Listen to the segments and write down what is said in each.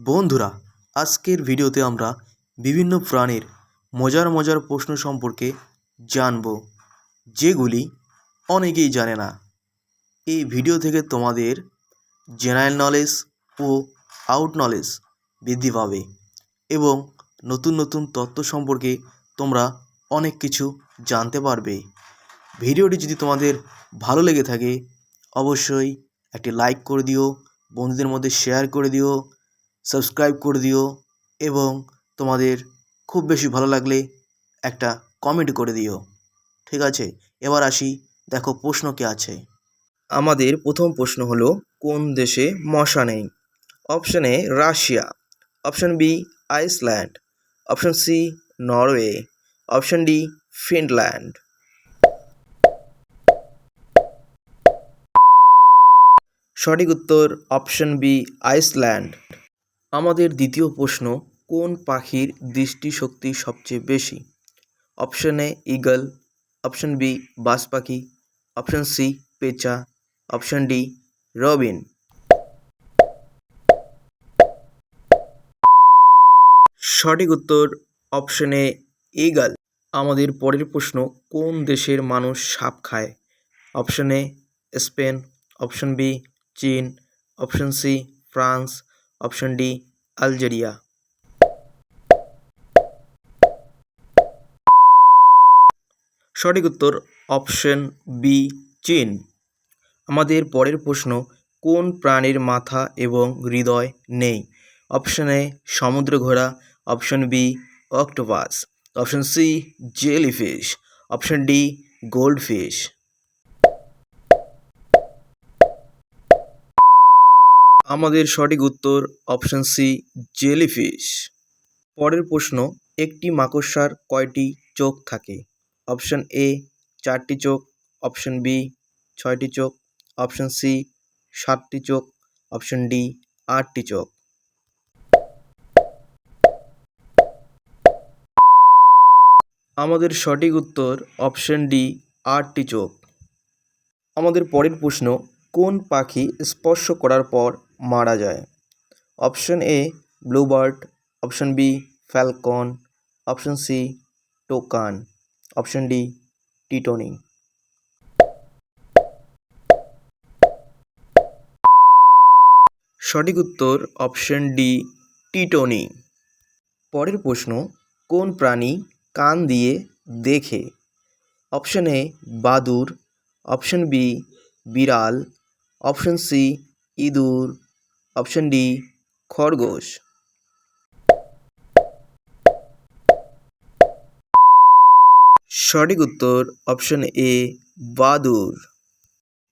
বন্ধুরা, আজকের ভিডিওতে আমরা বিভিন্ন প্রাণীর মজার মজার প্রশ্ন সম্পর্কে জানব, যেগুলি অনেকেই জানে না। এই ভিডিও থেকে তোমাদের জেনারেল নলেজ ও আউট নলেজ বৃদ্ধি পাবে এবং নতুন নতুন তথ্য সম্পর্কে তোমরা অনেক কিছু জানতে পারবে। ভিডিওটি যদি তোমাদের ভালো লেগে থাকে, অবশ্যই একটি লাইক করে দিও, বন্ধুদের মধ্যে শেয়ার করে দিও সাবস্ক্রাইব করে দিও এবং তোমাদের খুব বেশি ভালো লাগলে একটা কমেন্ট করে দিও। ঠিক আছে? এবার আসি, দেখো প্রশ্ন কে আছে। আমাদের প্রথম প্রশ্ন হলো, কোন দেশে মশা নেই? Option A Russia. Option B Iceland. Option C Norway. Option D Finland. সঠিক উত্তর অপশন বি আইসল্যান্ড। আমাদের দ্বিতীয় প্রশ্ন, কোন পাখির দৃষ্টিশক্তি সবচেয়ে বেশি? Option A, eagle, option B, বাজ পাখি, অপশন সি, পেঁচা, অপশন ডি, রবিন। সঠিক উত্তর, অপশন এ, ইগল। আমাদের পরের প্রশ্ন, কোন দেশের মানুষ সাপ খায়? Option A, Spain, option B, চীন, option C, France option D, Algeria. সঠিক উত্তর অপশন বি, চীন। আমাদের পরের প্রশ্ন, কোন প্রাণীর মাথা এবং হৃদয় নেই? অপশন এ, সমুদ্র ঘোড়া। Option B, octopus. Option C, jellyfish. Option D, goldfish. আমাদের সঠিক উত্তর অপশন সি জেলিফিশ পরের প্রশ্ন, একটি মাকড়সার কয়টি চোখ থাকে? অপশন এ চারটি চোখ অপশন বি ছয়টি চোখ অপশন সি সাতটি চোখ অপশন ডি আটটি চোখ। আমাদের সঠিক উত্তর অপশন ডি আটটি চোখ। আমাদের পরের প্রশ্ন, কোন পাখি স্পর্শ করার পর মারা যায়। Option A bluebird option B, falcon. Option C, toucan. Option D, টিটনি। সঠিক উত্তর অপশন ডি, টিটনি। পরের প্রশ্ন, কোন প্রাণী কান দিয়ে দেখে? অপশন এ, বাদুর। অপশন বি, বিড়াল। অপশন সি, ইঁদুর। অপশন ডি, খরগোশ। সঠিক উত্তর, অপশন এ, বাদুর।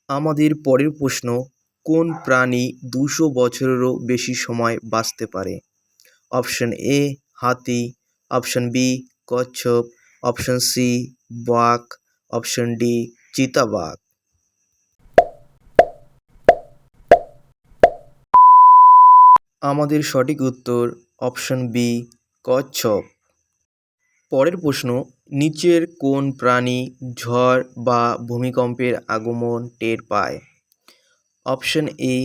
আমাদের পরের প্রশ্ন, কোন প্রাণী দুশো বছরেরও বেশি সময় বাঁচতে পারে? অপশন এ, হাতি। অপশন বি, কচ্ছপ। অপশন সি, বাঘ। অপশন ডি, চিতাবাঘ। আমাদের সঠিক উত্তর অপশন বি, কচ্ছপ। পরের প্রশ্ন, নিচের কোন প্রাণী ঝড় বা ভূমিকম্পের আগমন টের পায়? অপশন এ,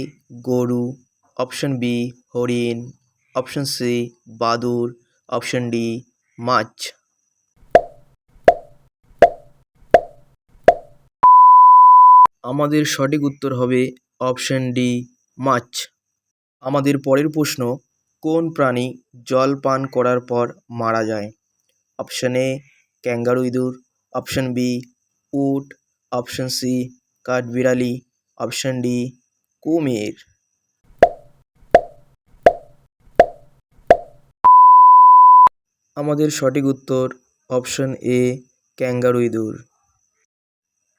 গরু। অপশন বি, হরিণ। অপশন সি, বাদুর। অপশন ডি, মাছ। আমাদের সঠিক উত্তর হবে অপশন ডি, মাছ। আমাদের পরের প্রশ্ন, কোন প্রাণী জল পান করার পর মারা যায়? অপশন এ, ক্যাঙ্গারু ইঁদুর, অপশন বি, উট, অপশন সি, কাঠবিড়ালি, অপশন ডি, কুমির। আমাদের সঠিক উত্তর, অপশন এ, ক্যাঙ্গারু ইঁদুর।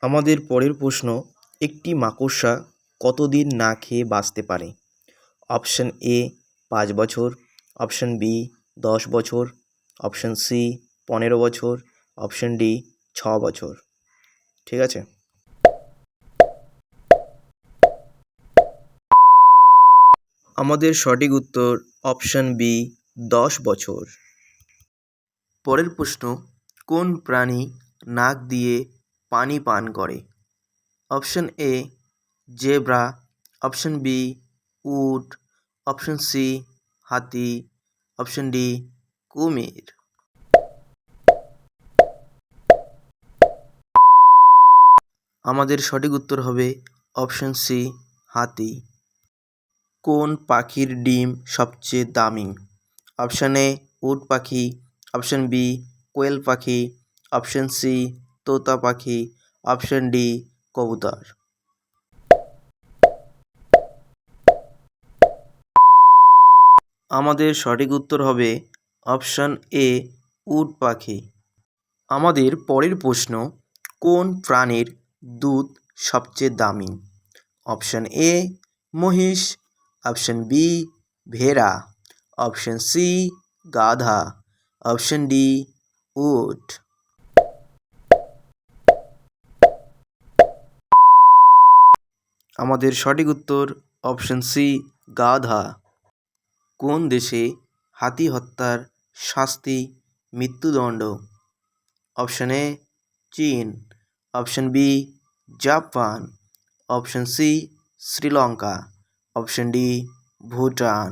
আমাদের পরের প্রশ্ন, একটি মাকড়সা কতদিন না খেয়ে বাঁচতে পারে? অপশন এ পাঁচ বছর, অপশন বি দশ বছর, অপশন সি পনেরো বছর, অপশন ডি ছ বছর। ঠিক আছে? আমাদের সঠিক উত্তর অপশন বি দশ বছর। পরের প্রশ্ন, কোন প্রাণী নাক দিয়ে পানি পান করে? Option A zebra, option B উট অপশন সি হাতি অপশন ডি কুমির। আমাদের সঠিক উত্তর হবে অপশন সি হাতি। কোন পাখির ডিম সবচেয়ে দামি? অপশন এ উট পাখি অপশন বি কোয়েল পাখি অপশন সি তোতা পাখি অপশন ডি কবুতর। আমাদের সঠিক উত্তর হবে অপশান এ, উট পাখি। আমাদের পরের প্রশ্ন, কোন প্রাণীর দুধ সবচেয়ে দামি? অপশান এ, মহিষ। অপশান বি, ভেড়া। অপশান সি, গাধা। অপশন ডি, উট। আমাদের সঠিক উত্তর, অপশন সি, গাধা। কোন দেশে হাতি হত্যার শাস্তি, মৃত্যুদণ্ড? অপশন এ, চীন। Option B, Japan. Option C, Sri Lanka. Option D, Bhutan.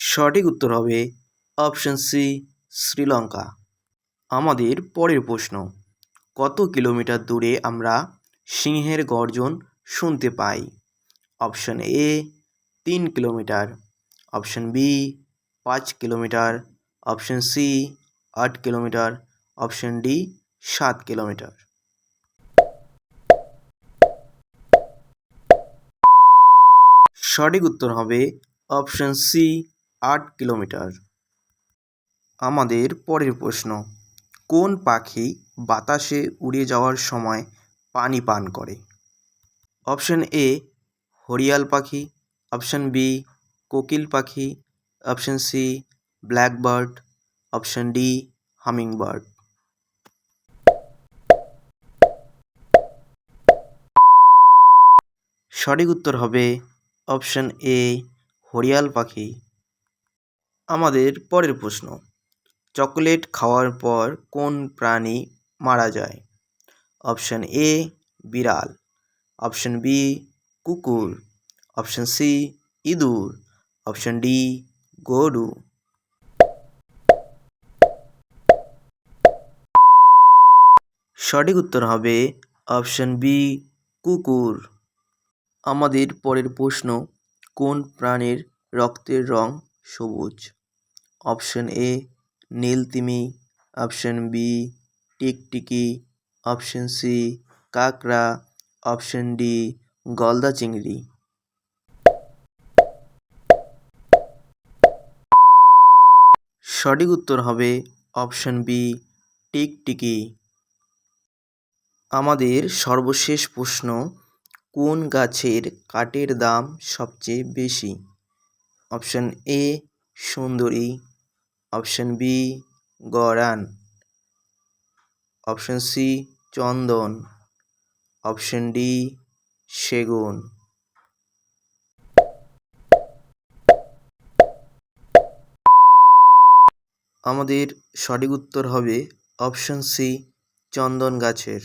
সঠিক উত্তর হবে অপশন সি, শ্রীলঙ্কা। আমাদের পরের প্রশ্ন, কত কিলোমিটার দূরে আমরা সিংহের গর্জন শুনতে পাই। অপশন এ, তিন কিলোমিটার। অপশন বি, পাঁচ কিলোমিটার। অপশন সি, আট কিলোমিটার। অপশন ডি, সাত কিলোমিটার। সঠিক উত্তর হবে অপশন সি, আট কিলোমিটার। আমাদের পরের প্রশ্ন, কোন পাখি বাতাসে উড়ে যাওয়ার সময় পানি পান করে? অপশন এ হরিয়াল পাখি, অপশন বি কোকিল পাখি, option C blackbird option D hummingbird সঠিক উত্তর হবে অপশন এ হরিয়াল পাখি। আমাদের পরের প্রশ্ন, চকোলেট খাওয়ার পর কোন প্রাণী মারা যায়? অপশন এ বিড়াল। অপশন বি কুকুর। অপশন সি ইঁদুর। অপশন ডি গরু। সঠিক উত্তর হবে অপশন বি কুকুর। আমাদের পরের প্রশ্ন, কোন প্রাণীর রক্তের রং সবুজ? অপশন এ নীল তিমি। অপশন বি টিকটিকি। অপশন সি কাঁকড়া। অপশন ডি, গলদা চিংড়ি। সঠিক উত্তর হবে অপশন বি, টিকটিকি। আমাদের সর্বশেষ প্রশ্ন, কোন গাছের কাঠের দাম সবচেয়ে বেশি? অপশন এ, সুন্দরী। অপশন বি, গরান। অপশন সি, চন্দন। অপশন ডি সেগুন। আমাদের সঠিক উত্তর হবে অপশন সি চন্দন গাছের।